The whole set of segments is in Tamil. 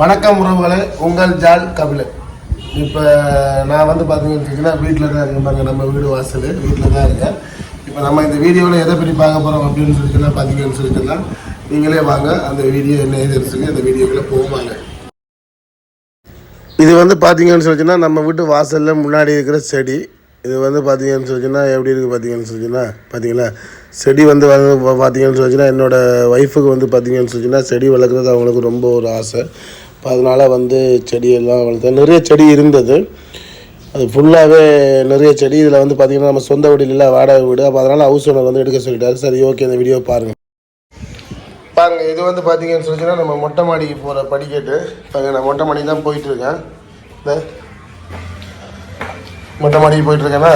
வணக்கம் உறவுகளே உங்கள் ஜால் கபிலன். இப்போ நான் வந்து பார்த்தீங்கன்னு கேட்டிங்கன்னா வீட்டில் தான் இருக்கேன் நம்ம வீடு வாசல் வீட்டில் தான் இருக்கேன். இப்போ நம்ம இந்த வீடியோவில் எதை பற்றி பார்க்க போகிறோம் அப்படின்னு சொல்லிட்டுனா பார்த்தீங்கன்னு சொல்லிட்டுனா நீங்களே வாங்க அந்த வீடியோ என்ன ஏது இருக்குங்க அந்த வீடியோக்குள்ளே போவாங்க இது வந்து பார்த்தீங்கன்னு சொல்லிச்சுன்னா நம்ம வீட்டு வாசலில் முன்னாடி இருக்கிற செடி இது வந்து பார்த்தீங்கன்னு சொல்லிச்சுன்னா எப்படி இருக்குது பார்த்தீங்கன்னு சொல்லிச்சுன்னா பார்த்தீங்களா செடி வந்து பார்த்தீங்கன்னு சொல்லிச்சுன்னா என்னோடய ஒய்ஃபுக்கு வந்து பார்த்தீங்கன்னு சொல்லிச்சுன்னா செடி வளர்க்குறது அவங்களுக்கு ரொம்ப ஒரு ஆசை. இப்போ அதனால் வந்து செடியெல்லாம் வளர்த்தேன். நிறைய செடி இருந்தது. அது ஃபுல்லாகவே நிறைய செடி. இதில் வந்து பார்த்திங்கன்னா நம்ம சொந்த வீடு இல்லை வாடகை வீடு. அப்போ அதனால் ஹவுஸ் ஓனர் வந்து எடுக்க சொல்லிட்டாரு. சரி ஓகே இந்த வீடியோ பாருங்கள் பாருங்கள் இது வந்து பார்த்தீங்கன்னு சொல்லிச்சுன்னா நம்ம மொட்டை மாடிக்கு போகிற படிக்கட்டு. பாருங்க நான் மொட்டை மாடி தான் போயிட்டுருக்கேன் இந்த மொட்டை மாடிக்கு போயிட்டுருக்கேன்னா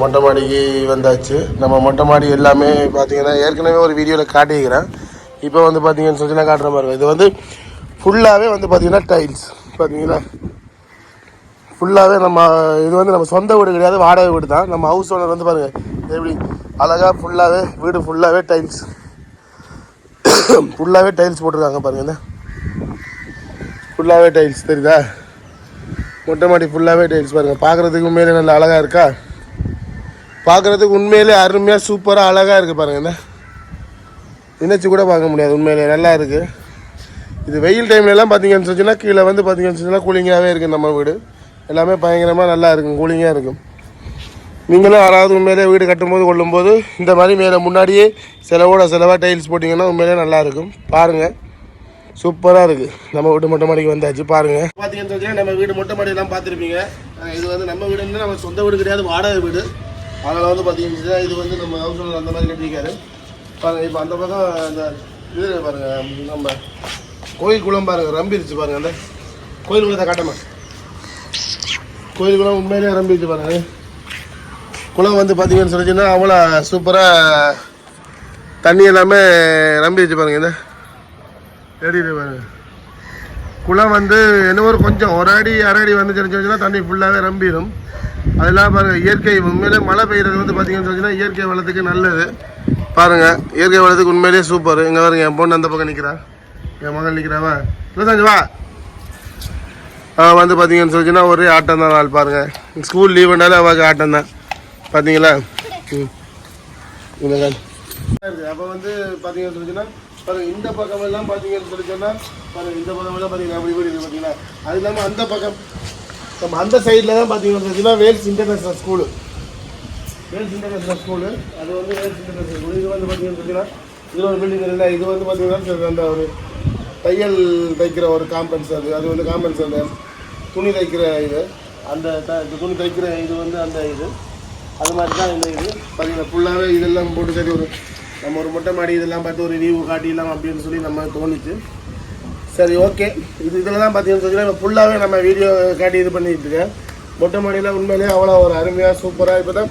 மொட்டை மாடிக்கு வந்தாச்சு. நம்ம மொட்டை மாடி எல்லாமே பார்த்தீங்கன்னா ஏற்கனவே ஒரு வீடியோவில் காட்டியிருக்கிறேன். இப்போ வந்து பார்த்தீங்கன்னு சொல்லிச்சுன்னா காட்டுற மாதிரி இது வந்து ஃபுல்லாகவே வந்து பார்த்தீங்கன்னா டைல்ஸ் பார்த்தீங்களா ஃபுல்லாகவே நம்ம இது வந்து நம்ம சொந்த வீடு கிடையாது வாடகை வீடு தான். நம்ம ஹவுஸ் ஓனர் வந்து பாருங்கள் எப்படி அழகாக ஃபுல்லாகவே வீடு ஃபுல்லாகவே டைல்ஸ் ஃபுல்லாகவே டைல்ஸ் போட்டிருக்காங்க பாருங்கள் என்ன ஃபுல்லாகவே டைல்ஸ் தெரியுதா? மொட்டை மாடி ஃபுல்லாகவே டைல்ஸ் பாருங்கள் பார்க்குறதுக்கு உண்மையிலே நல்லா அழகாக இருக்கா? பார்க்குறதுக்கு உண்மையிலே அருமையாக சூப்பராக அழகாக இருக்குது பாருங்கள் என்ன நினச்சி கூட பார்க்க முடியாது உண்மையிலே. நல்லா இருக்குது இது வெயில் டைம்லலாம் பார்த்தீங்கன்னு சொன்னால் கீழே வந்து பார்த்தீங்கன்னு சொன்னால் கூலிங்காகவே இருக்குது நம்ம வீடு. எல்லாமே பயங்கரமாக நல்லா இருக்கும் கூலிங்காக இருக்கும். நீங்களும் யாராவது உண்மையிலே வீடு கட்டும்போது கொள்ளும்போது இந்த மாதிரி மேலே முன்னாடியே செலவோட செலவாக டைல்ஸ் போட்டிங்கன்னா உண்மையிலே நல்லா இருக்கும். பாருங்கள் சூப்பராக இருக்குது நம்ம வீட்டு மொட்டை மாடிக்கு வந்தாச்சு பாருங்கள் பார்த்தீங்கன்னு நம்ம வீடு மொட்டை மாடியெல்லாம் பார்த்துருப்பீங்க. இது வந்து நம்ம வீடு நம்ம சொந்த வீடு கிடையாது வாடகை வீடு. அதனால் வந்து பார்த்தீங்கன்னு இது வந்து நம்ம ஹவுஸ் ஓனர் அந்த மாதிரி கட்டியிருக்காரு. பாருங்கள் இப்போ அந்த பக்கம் அந்த இது பாருங்கள் நம்ம கோயில் குளம் பாருங்கள் ரம்பிருச்சு பாருங்கள் அந்த கோயில் குளத்தை காட்டமா? கோயில் குளம் உண்மையிலேயே ரம்பிருச்சு பாருங்க. குளம் வந்து பார்த்தீங்கன்னு சொல்லிச்சுன்னா அவ்வளோ சூப்பராக தண்ணி எல்லாமே ரம்பிருச்சு பாருங்க இந்த தெரியுது பாருங்க குளம் வந்து என்ன ஒரு கொஞ்சம் ஒரு அடி அரை அடி வந்து சொல்லிச்சுன்னா தண்ணி ஃபுல்லாகவே ரம்பிடும் அதெல்லாம் பாருங்கள் இயற்கை உண்மையிலே மழை பெய்கிறது வந்து பார்த்தீங்கன்னு சொல்லிச்சுன்னா இயற்கை வளத்துக்கு நல்லது. பாருங்க இயற்கை வளத்துக்கு உண்மையிலேயே சூப்பர் இங்கே பாருங்க என் பொண்ணு அந்த பக்கம் நிற்கிறா என் மகள் நிற்கிறாவா இல்லை சாஞ்சு வா. வந்து பார்த்தீங்கன்னு சொல்லிச்சுன்னா ஒரே ஆட்டம் தான் நாள் பாருங்கள் ஸ்கூல் லீவுனால அவளுக்கு ஆட்டம் தான். பார்த்தீங்களா ம். அப்போ வந்து பார்த்தீங்கன்னு சொல்லிச்சுன்னா பாருங்க இந்த பக்கம் எல்லாம் பார்த்தீங்கன்னு சொல்லி சொன்னால் பாருங்க இந்த பக்கம் எல்லாம் பார்த்தீங்கன்னா அப்படி இப்படி பார்த்தீங்கன்னா அது இல்லாமல் அந்த பக்கம் நம்ம அந்த சைடில் தான் பார்த்தீங்கன்னு Vels international school Vels international school அது வந்து வேல்ஸ் இன்டர்நேஷ்னல் ஸ்கூல் இது வந்து பார்த்தீங்கன்னு பார்த்தீங்கன்னா இது ஒரு பில்டிங் இல்லை இது வந்து பார்த்தீங்கன்னா அந்த ஒரு தையல் தைக்கிற ஒரு காம்பன்ஸ் அது. அது வந்து காம்பன்ஸ் அந்த துணி தைக்கிற இது. அந்த த- துணி தைக்கிற இது வந்து அந்த இது. அது மாதிரி தான் இந்த இது. பார்த்தீங்கன்னா ஃபுல்லாகவே இதெல்லாம் போட்டு சரி ஒரு நம்ம ஒரு மொட்டை மாடி இதெல்லாம் பார்த்து ஒரு ரிவ்யூ காட்டிடலாம் அப்படின்னு சொல்லி நம்ம தோணுச்சு. சரி ஓகே இது இதில் தான் பார்த்தீங்கன்னு சொல்லி ஃபுல்லாகவே நம்ம வீடியோ காட்டி இது பண்ணிகிட்டு இருக்கேன். மொட்டை மாடியில் உண்மையிலேயே அவ்வளோ ஒரு அருமையாக சூப்பராக இப்போ தான்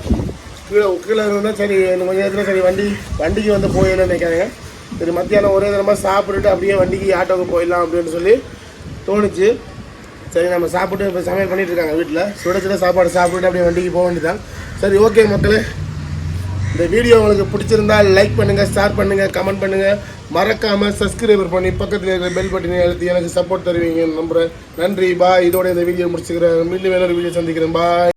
கீழே கீழே இருந்தால் சரி இன்னும் கொஞ்சம் நேரத்தில் சரி வண்டி வண்டிக்கு வந்து போயிடணும்னு நினைக்காங்க சரி மத்தியானம் ஒரே தரமாக சாப்பிட்டுட்டு அப்படியே வண்டிக்கு ஆட்டோவுக்கு போயிடலாம் அப்படின்னு சொல்லி தோணுச்சு. சரி நம்ம சாப்பிட்டு இப்போ சமையல் பண்ணிகிட்டு இருக்காங்க வீட்டில். சுட சுட சாப்பாடு சாப்பிட்டுட்டு அப்படியே வண்டிக்கு போக வேண்டியதான் சரி ஓகே மக்களே. இந்த வீடியோ உங்களுக்கு பிடிச்சிருந்தா லைக் பண்ணுங்கள் ஷேர் பண்ணுங்கள் கமெண்ட் பண்ணுங்கள் மறக்காமல் சப்ஸ்கிரைபர் பண்ணி பக்கத்தில் இருக்கிற பெல் பட்டினை அழுத்தி எனக்கு சப்போர்ட் தருவீங்கன்னு நம்புகிறேன் நன்றி பாய் இதோட இந்த வீடியோ முடிச்சுக்கிறேன். மீண்டும் வேற வீடியோ சந்திக்கிறேன். பாய்